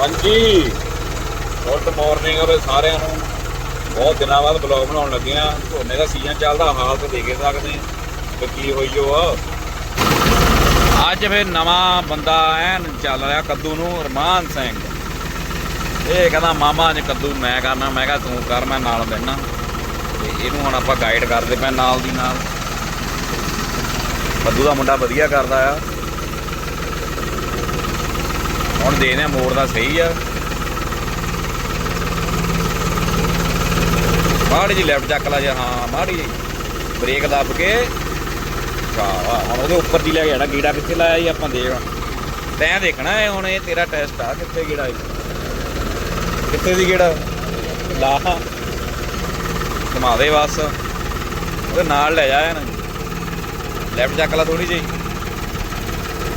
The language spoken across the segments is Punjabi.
ਹਾਂਜੀ। ਗੁੱਡ ਮਾਰਨਿੰਗ ਔਰ ਸਾਰਿਆਂ ਨੂੰ। ਬਹੁਤ ਦਿਨਾਂ ਬਾਅਦ ਬਲੌਗ ਬਣਾਉਣ ਲੱਗੇ ਆ ਝੋਨੇ ਦਾ ਸੀਜ਼ਨ ਚੱਲਦਾ, ਹਾਲ ਤੇ ਦੇਖ ਸਕਦੇ। ਆ ਕਿ ਕੀ ਹੋਈ ਜੋ ਆ ਅੱਜ ਫਿਰ ਨਵਾਂ ਬੰਦਾ ਐਨ ਚੱਲ ਰਿਹਾ ਕੱਦੂ ਨੂੰ, ਰਮਾਨ ਸਿੰਘ। ਇਹ ਕਹਿੰਦਾ, ਮਾਮਾ ਅੱਜ ਕੱਦੂ ਮੈਂ ਕਰਨਾ, ਮੈਂ ਕਿਹਾ ਤੂੰ ਕਰ, ਮੈਂ ਨਾਲ ਬੈਠਣਾ ਤੇ ਇਹਨੂੰ ਹੁਣ ਆਪਾਂ ਗਾਈਡ ਕਰਦੇ ਪਏ ਨਾਲ ਦੀ ਨਾਲ। ਕੱਦੂ ਦਾ ਮੁੰਡਾ ਵਧੀਆ ਕਰਦਾ ਆ। ਹੁਣ ਦੇਖਦੇ ਆ ਮੋੜ ਦਾ ਸਹੀ ਆ। ਮਾੜੀ ਜੀ ਲੈਫਟ ਚੱਕ ਲਾ ਜਾ, ਹਾਂ, ਮਾੜੀ ਜੀ ਬ੍ਰੇਕ ਦੱਬ ਕੇ। ਵਾਹ ਹੁਣ ਉਹਦੇ ਉੱਪਰ ਦੀ ਲੈ ਜਾਣਾ ਗੀੜਾ ਕਿੱਥੇ ਲਾਇਆ ਜੀ ਆਪਾਂ ਦੇਖ। ਤੈਂ ਦੇਖਣਾ ਹੈ ਹੁਣ, ਇਹ ਤੇਰਾ ਟੈਸਟ ਆ, ਕਿੱਥੇ ਗੀੜਾ ਹੈ ਕਿੱਥੇ ਦੀ ਗੀੜਾ? ਲਾ। ਘੁਮਾ ਦੇ ਬਸ। ਉਹਦੇ ਨਾਲ ਲੈ ਜਾ ਇਹਨੂੰ। ਲੈਫਟ ਚੱਕ ਲਾ ਥੋੜੀ ਜਿਹੀ।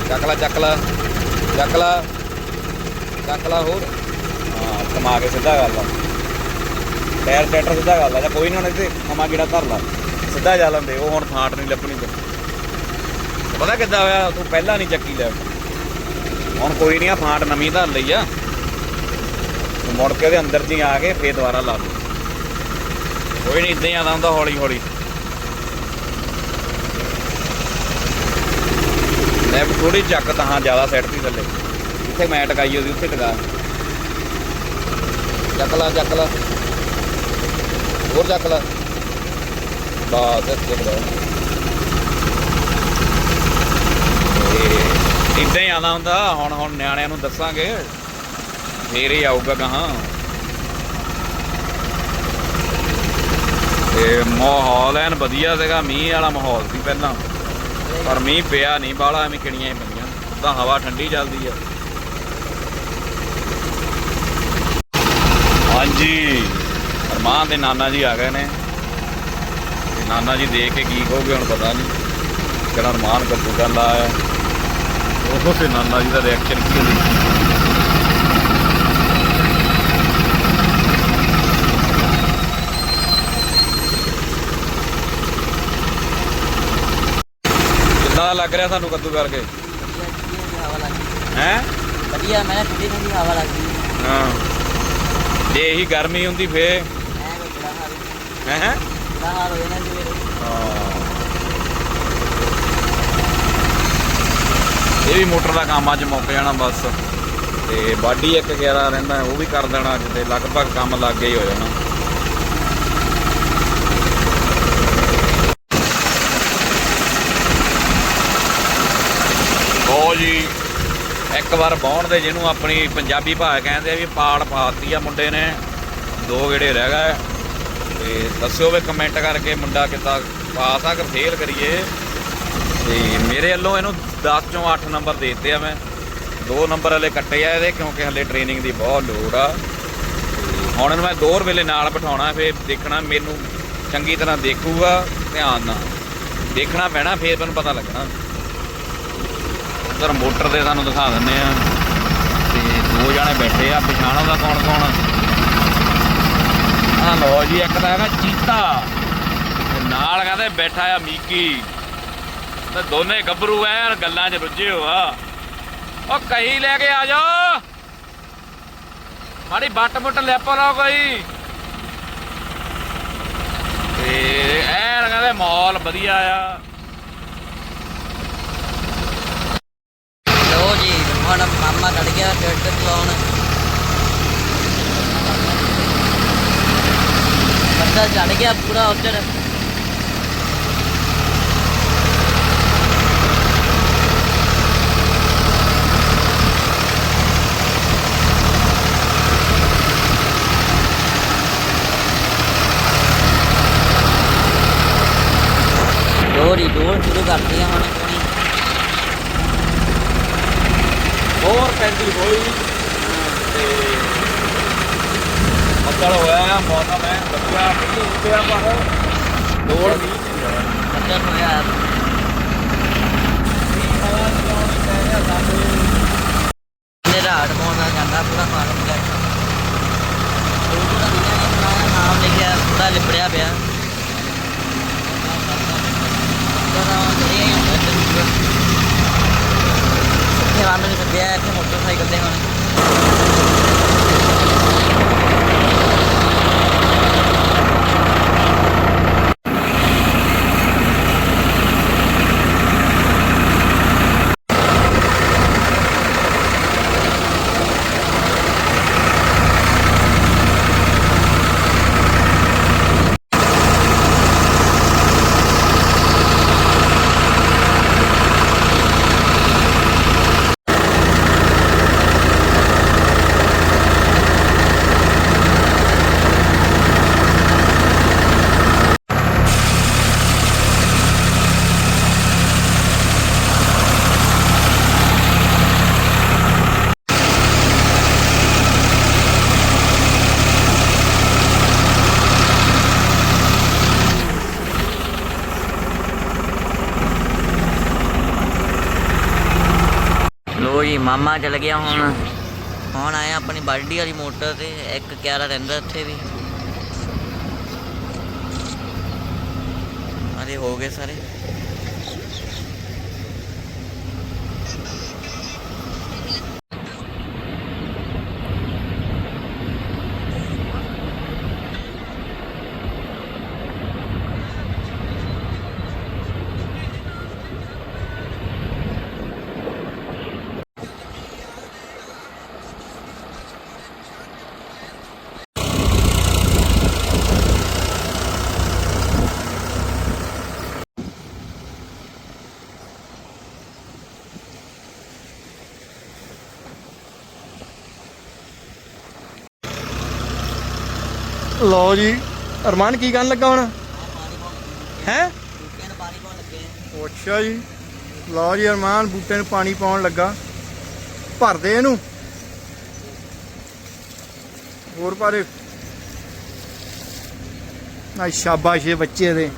ਚੱਕ ਲਾ ਚੱਕ ਲਾ। ਚੱਕ ਲਾ। ਚੱਕ ਲਾ ਹੋਰ। ਹਾਂ, ਕਮਾ ਕੇ ਸਿੱਧਾ ਕਰ ਲਾ ਟਾਇਰ ਸੈਟਰ ਸਿੱਧਾ ਕਰ ਲਾ ਜਾਂ ਕੋਈ ਨਾ ਉਹਨੇ ਇੱਥੇ ਨਵਾਂ ਗੇੜਾ ਧਰ ਲਾ। ਸਿੱਧਾ ਜਾ ਲੰਦੇ, ਉਹ ਹੁਣ ਫਾਂਟ ਨਹੀਂ ਲੱਭਣੀ ਤੇ ਪਤਾ ਕਿੱਦਾਂ ਹੋਇਆ? ਤੂੰ ਪਹਿਲਾਂ ਨਹੀਂ ਚੱਕੀ ਲੈ। ਹੁਣ ਕੋਈ ਨਹੀਂ ਆ ਫਾਂਟ ਨਵੀਂ ਧਰ ਲਈ ਆ। ਮੁੜ ਕੇ ਉਹਦੇ ਅੰਦਰ ਜੀ ਆ ਕੇ ਫੇਰ ਦੁਬਾਰਾ ਲਾ ਲਓ ਕੋਈ ਨਹੀਂ ਇਦਾਂ ਹੀ ਆਦਾ ਹੁੰਦਾ ਹੌਲੀ ਹੌਲੀ ਲੈਫਟ ਥੋੜੀ ਚੱਕ ਤਾਂ ਹਾਂ, ਜ਼ਿਆਦਾ ਸਾਈਡ ਤੇ ਥੱਲੇ। ਜਿੱਥੇ ਮੈਂ ਟਕਾਈ ਉਹਦੀ, ਉੱਥੇ ਟਕਾ। ਚੱਕ ਲਾ ਚੱਕ ਲਾ। ਹੋਰ ਚੱਕ ਲਾ। ਬਾਸ, ਇੱਥੇ ਟਕਾ ਇਦਾਂ ਹੀ ਆਉਂਦਾ ਹੁੰਦਾ, ਹੁਣ ਹੁਣ ਨਿਆਣਿਆਂ ਨੂੰ ਦੱਸਾਂਗੇ। ਫੇਰ ਹੀ ਆਊਗਾ ਕਹਾਂ ਤੇ ਮਾਹੌਲ ਐਨ ਵਧੀਆ ਸੀਗਾ, ਮੀਂਹ ਵਾਲਾ ਮਾਹੌਲ ਸੀ ਪਹਿਲਾਂ। ਪਰ ਮੀਂਹ ਪਿਆ ਨਹੀਂ ਬਾਲਾ ਐਵੇਂ ਕਿਣੀਆਂ ਹੀ ਪਈਆਂ। ਤਾਂ ਹਵਾ ਠੰਡੀ ਚੱਲਦੀ ਆ। ਹਾਂਜੀ। ਅਰਮਾਨ ਦੇ ਨਾਨਾ ਜੀ ਆ ਗਏ ਨੇ। ਤੇ ਨਾਨਾ ਜੀ ਦੇਖ ਕੇ ਕੀ ਕਹੋਗੇ ਹੁਣ ਪਤਾ ਨਹੀਂ ਕਿਹੜਾ ਅਰਮਾਨ ਕੱਦੂ ਕਰਨ ਲਾਇਆ ਉਹ ਤੇ ਨਾਨਾ ਜੀ ਦਾ ਰਿਐਕਸ਼ਨ ਕੀ ਹੋਈ ਕਿੱਦਾਂ ਲੱਗ ਰਿਹਾ ਤੁਹਾਨੂੰ ਕੱਦੂ ਕਰਕੇ? ਹੈ। ਵਧੀਆ ਮੈਂ ਠੰਡੀ ਠੰਡੀ ਹਵਾ ਲੱਗਦੀ ਹਾਂ। ਜੇ ਇਹੀ ਗਰਮੀ ਹੁੰਦੀ ਫੇ ਹੈ ਹੈ ਇਹ ਵੀ ਮੋਟਰ ਦਾ ਕੰਮ ਅੱਜ ਮੁੱਕ ਜਾਣਾ ਬਸ। ਤੇ ਬਾਡੀ ਇੱਕ 11 ਰਹਿੰਦਾ ਉਹ ਵੀ ਕਰ ਦੇਣਾ ਅੱਜ ਤੇ ਲਗਭਗ ਕੰਮ ਲੱਗ ਗਿਆ ਹੀ ਹੋ ਜਾਣਾ। ਜੀ ਇੱਕ ਵਾਰ ਬਾਉਣ ਦੇ ਜਿਹਨੂੰ ਆਪਣੀ ਪੰਜਾਬੀ ਭਾਸ਼ਾ ਕਹਿੰਦੇ ਆ ਵੀ ਪਾੜ ਪਾਤੀ ਆ ਮੁੰਡੇ ਨੇ। ਦੋ ਗੇੜੇ ਰਹਿ ਗਏ। ਤੇ ਦੱਸਿਓ ਵੀ ਕਮੈਂਟ ਕਰਕੇ ਮੁੰਡਾ ਕਿੱਦਾਂ ਪਾਸ ਆ ਕਿ ਫੇਲ ਕਰੀਏ। ਤੇ ਮੇਰੇ ਵੱਲੋਂ ਇਹਨੂੰ 10 ਚੋਂ 8 ਨੰਬਰ ਦੇ ਦਿੱਤੇ ਆ ਮੈਂ। ਦੋ ਨੰਬਰ ਹਲੇ ਕੱਟੇ ਆ ਇਹਦੇ ਕਿਉਂਕਿ ਹਲੇ ਟ੍ਰੇਨਿੰਗ ਦੀ ਬਹੁਤ ਲੋੜ ਆ। ਹੁਣ ਇਹਨੂੰ ਮੈਂ ਦੋਰ ਵੇਲੇ ਨਾਲ ਬਿਠਾਉਣਾ, ਫੇਰ ਦੇਖਣਾ ਮੈਨੂੰ ਚੰਗੀ ਤਰ੍ਹਾਂ ਦੇਖੂਗਾ ਧਿਆਨ ਨਾਲ। ਦੇਖਣਾ ਪੈਣਾ, ਫੇਰ ਮੈਨੂੰ ਪਤਾ ਲੱਗਣਾ। ਉਧਰ ਮੋਟਰ ਦੇ ਤੁਹਾਨੂੰ ਦਿਖਾ ਦਿੰਨੇ ਆ। ਤੇ ਦੋ ਜਣੇ ਬੈਠੇ ਆ, ਪਛਾਣ ਦਾ ਕੌਣ ਕੌਣ ਆ? ਲੋ ਜੀ, ਇੱਕ ਤਾਂ ਹੈਗਾ ਚੀਤਾ। ਤੇ ਨਾਲ ਕਹਿੰਦੇ ਬੈਠਾ ਆ ਮੀਕੀ। ਤੇ ਦੋਨੇ ਗੱਭਰੂ ਐ ਗੱਲਾਂ 'ਚ ਰੁੱਝੇ ਹੋ ਆ। ਉਹ ਕਹੀ ਲੈ ਕੇ ਆ ਜਾਓ। ਮਾੜੀ ਬੱਟ ਬੁੱਟ ਲੈ ਪਾ ਕੋਈ। ਤੇ ਐਨ ਕਹਿੰਦੇ ਮਾਹੌਲ ਵਧੀਆ ਆ ਲੋ ਜੀ ਹੁਣ ਮਾਮਾ ਗਿਆ ਟਰੈਕਟਰ ਚਲਾਉਣ ਬੱਦਲ ਚੜ ਗਿਆ ਪੂਰਾ ਉੱਧਰ ਦੋਰੀ ਡੋਰ ਸ਼ੁਰੂ ਕਰਦੀ ਹੁਣ। ਆਪਣੀ ਹੋਈ। ਤੇ ਬੱਦਲ ਹੋਇਆ ਮੌਸਮ ਹੈ, ਵਧੀਆ ਮੀਂਹ ਉੱਤਿਆ ਪਰ ਲੋੜ ਨਹੀਂ। ਬੱਦਲ ਹੋਇਆ ਮੇਰਾ ਹੱਟ ਪਾਉਣਾ ਜਾਂਦਾ, ਪੂਰਾ ਫਾਰਮ ਦਾ ਉਹ ਪੂਰਾ ਨਾਮ ਲਿਖਿਆ, ਪੂਰਾ ਲਿਬੜਿਆ ਪਿਆ ਪਤਾ ਨਹੀਂ ਇਹ ਹੁੰਦਾ ਚੱਲੂਗਾ ਇੱਥੇ ਰਾਮ ਮਾਮਾ ਚਲ ਗਿਆ ਹੁਣ। ਹੁਣ ਆਏ ਆਪਣੀ ਬਾਲਟੀ ਵਾਲੀ ਮੋਟਰ ਤੇ, ਇੱਕ ਕਿਆਰਾ ਰਹਿੰਦਾ ਇੱਥੇ ਵੀ। ਅਰੇ ਹੋ ਗਏ ਸਾਰੇ। ਲਓ ਜੀ, ਅਰਮਾਨ ਕੀ ਕਰਨ ਲੱਗਾ ਹੁਣ? ਹੈ? ਅੱਛਾ ਜੀ। ਲਓ ਜੀ, ਅਰਮਾਨ ਬੂਟੇ ਨੂੰ ਪਾਣੀ ਪਾਉਣ ਲੱਗਾ। ਭਰ ਦੇ ਇਹਨੂੰ। ਹੋਰ ਭਾਰੇ ਨਾ ਸ਼ਾਬਾਸ਼ ਇਹ ਬੱਚੇ ਦੇ।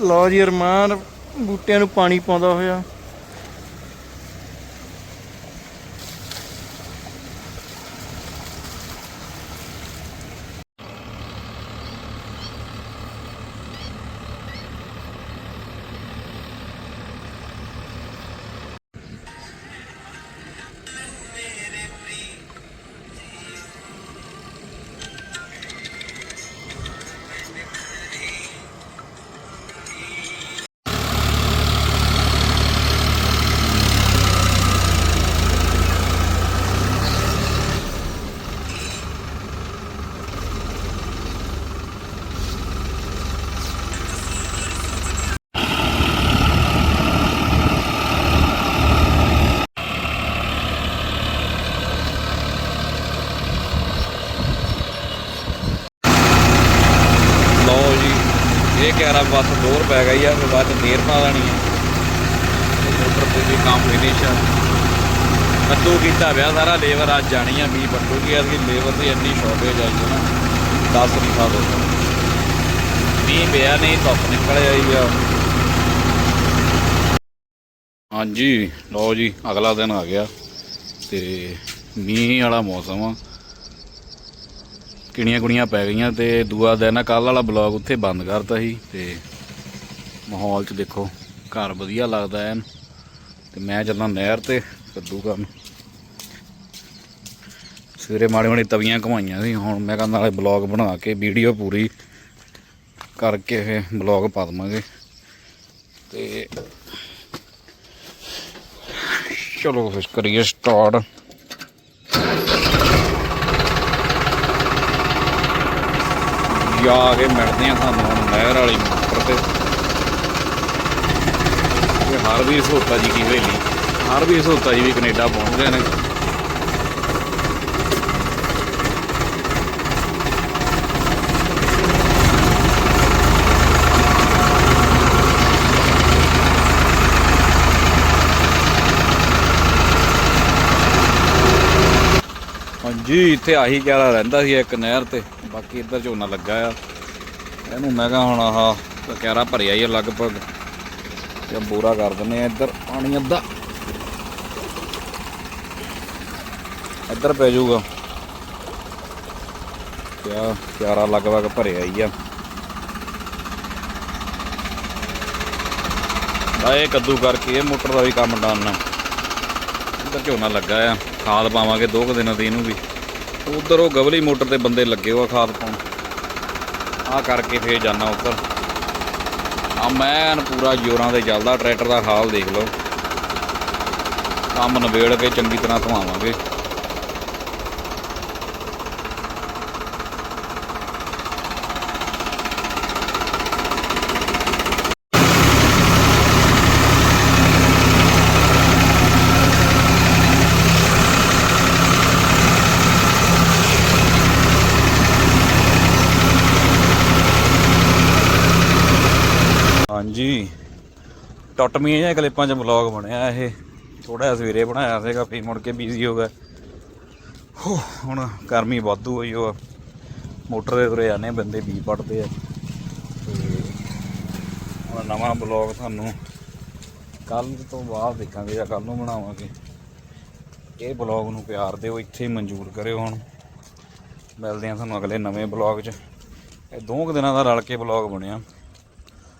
ਲਓ ਜੀ, ਅਰਮਾਨ ਬੂਟਿਆਂ ਨੂੰ ਪਾਣੀ ਪਾਉਂਦਾ ਹੋਇਆ। 11 ਬੱਸ ਦੂਰ ਪੈ ਗਈ ਆ, ਫਿਰ ਬਾਅਦ ਨੀਰ ਪਾ ਲੈਣੀ ਆ। ਮੋਟਰ ਤੇ ਵੀ ਕੰਮ ਫਿਨਿਸ਼ ਆ। ਕੱਦੂ ਕੀਤਾ ਵਿਆ ਸਾਰਾ, ਲੇਬਰ ਅੱਜ ਜਾਣੀ ਆ, ਮੀਂਹ ਪੱਟੂਗੀ ਅੱਜ ਲੇਬਰ ਦੀ ਇੰਨੀ ਸ਼ਾਰਟੇਜ ਆਈ ਹੈ ਨਾ 10 ਨਹੀਂ ਦੋ ਮੀਂਹ ਪਿਆ ਨਹੀਂ, ਧੁੱਪ ਨਿਕਲ ਆਈ ਆ। ਹਾਂਜੀ, ਲਓ ਜੀ, ਅਗਲਾ ਦਿਨ ਆ ਗਿਆ ਤੇ ਮੀਂਹ ਵਾਲਾ ਮੌਸਮ ਆ। ਕਿਣੀਆਂ ਕੁਣੀਆਂ ਪੈ ਗਈਆਂ ਤੇ ਦੂਆ ਦਿਨ ਕੱਲ ਵਾਲਾ ਬਲੌਗ ਉੱਥੇ ਬੰਦ ਕਰਤਾ ਸੀ ਤੇ ਮਾਹੌਲ 'ਚ ਦੇਖੋ, ਘਰ ਵਧੀਆ ਲੱਗਦਾ ਐਨ। ਤੇ ਮੈਂ ਚੱਲਾਂ ਨਹਿਰ ਤੇ ਕੱਦੂ ਕਰਨ। ਸਵੇਰੇ ਮਾੜੇ ਮਾੜੇ ਤਵੀਆਂ ਘਮਾਈਆਂ ਸੀ, ਹੁਣ ਮੈਂ ਕਹਿੰਦਾ ਨਾਲੇ ਬਲੌਗ ਬਣਾ ਕੇ, ਵੀਡੀਓ ਪੂਰੀ ਕਰਕੇ ਫੇ ਬਲੌਗ ਪਾ ਦਵਾਂਗੇ। ਤੇ ਚਲੋ ਫਿਰ ਕਰੀਏ ਸਟਾਰਟ ਜਾ ਕੇ ਮਿਲਦੇ ਆ ਸਾਨੂੰ ਹੁਣ ਨਹਿਰ ਵਾਲੀ ਮੋਟਰ ਤੇ। ਇਹ ਹਰਵੀਰ ਸੋਤਾ ਜੀ ਕੀ ਹਵੇਲੀ ਹਰਵੀਰ ਸੋਤਾ ਜੀ ਵੀ ਕੈਨੇਡਾ ਪਹੁੰਚ ਗਏ ਨੇ। ਜੀ, ਇੱਥੇ ਆਹੀ ਕਿਆਰਾ ਰਹਿੰਦਾ ਸੀ ਇੱਕ ਨਹਿਰ ਤੇ। ਬਾਕੀ ਇੱਧਰ ਝੋਨਾ ਲੱਗਾ ਆ। ਇਹਨੂੰ ਮੈਂ ਕਿਹਾ ਹੁਣ ਆਹ ਕਿਆਰਾ ਭਰਿਆ ਹੀ ਆ ਲਗਭਗ। ਤੇ ਬੋਰਾ ਕਰ ਦਿੰਨੇ ਆ ਇੱਧਰ, ਪਾਣੀ ਅੱਧਾ। ਇੱਧਰ ਪੈ ਜਾਊਗਾ। ਕਿਆ ਕਿਆਰਾ ਲਗਭਗ ਭਰਿਆ ਹੀ ਆ। ਆ ਇਹ ਕੱਦੂ ਕਰਕੇ ਇਹ ਮੋਟਰ ਦਾ ਵੀ ਕੰਮ ਡਨ ਆ। ਇੱਧਰ ਝੋਨਾ ਲੱਗਾ ਆ। ਖਾਦ ਪਾਵਾਂਗੇ ਦੋ ਕੁ ਦਿਨਾਂ ਦੀ ਇਹਨੂੰ ਵੀ। ਉਧਰ ਉਹ ਗਵਲੀ ਮੋਟਰ ਤੇ ਬੰਦੇ ਲੱਗੇ ਹੋਆ ਖਾਦ ਪਾਉਣ। ਆ ਕਰਕੇ ਫੇਰ ਜਾਣਾ ਉੱਪਰ ਆ ਮੈਨ ਪੂਰਾ ਜੋਰਾਂ ਦੇ ਚੱਲਦਾ, ਟਰੈਕਟਰ ਦਾ ਹਾਲ ਦੇਖ ਲਓ। ਕੰਮ ਨਵੇੜ ਕੇ ਚੰਗੀ ਤਰ੍ਹਾਂ ਧਵਾਵਾਂਗੇ। ਹਾਂਜੀ। ਟੁੱਟਮੀਆਂ ਜਿਹੀਆਂ ਕਲਿੱਪਾਂ 'ਚ ਵਲੌਗ ਬਣਿਆ ਇਹ। ਥੋੜਾ ਜਿਹਾ ਸਵੇਰੇ ਬਣਾਇਆ ਸੀਗਾ ਫੇਰ ਮੁੜ ਕੇ ਬਿਜ਼ੀ ਹੋ ਗਿਆ। ਹੋ, ਹੁਣ ਗਰਮੀ ਵਾਧੂ ਹੋਈ ਉਹ। ਮੋਟਰ ਦੇ ਤੁਰੇ ਜਾਂਦੇ ਬੰਦੇ ਬੀ ਪੜਦੇ ਆ। ਤੇ ਹੁਣ ਨਵਾਂ ਬਲੌਗ ਤੁਹਾਨੂੰ ਕੱਲ ਤੋਂ ਬਾਅਦ ਦੇਖਾਂਗੇ ਜਾਂ ਕੱਲ ਨੂੰ ਬਣਾਵਾਂਗੇ। ਇਹ ਬਲੌਗ ਨੂੰ ਪਿਆਰ ਦਿਓ ਇੱਥੇ ਮਨਜ਼ੂਰ ਕਰਿਓ ਹੁਣ। ਮਿਲਦੇ ਆ ਤੁਹਾਨੂੰ ਅਗਲੇ ਨਵੇਂ ਬਲੌਗ 'ਚ। ਇਹ ਦੋ ਕੁ ਦਿਨਾਂ ਦਾ ਰਲ ਕੇ ਬਲੌਗ ਬਣਿਆ।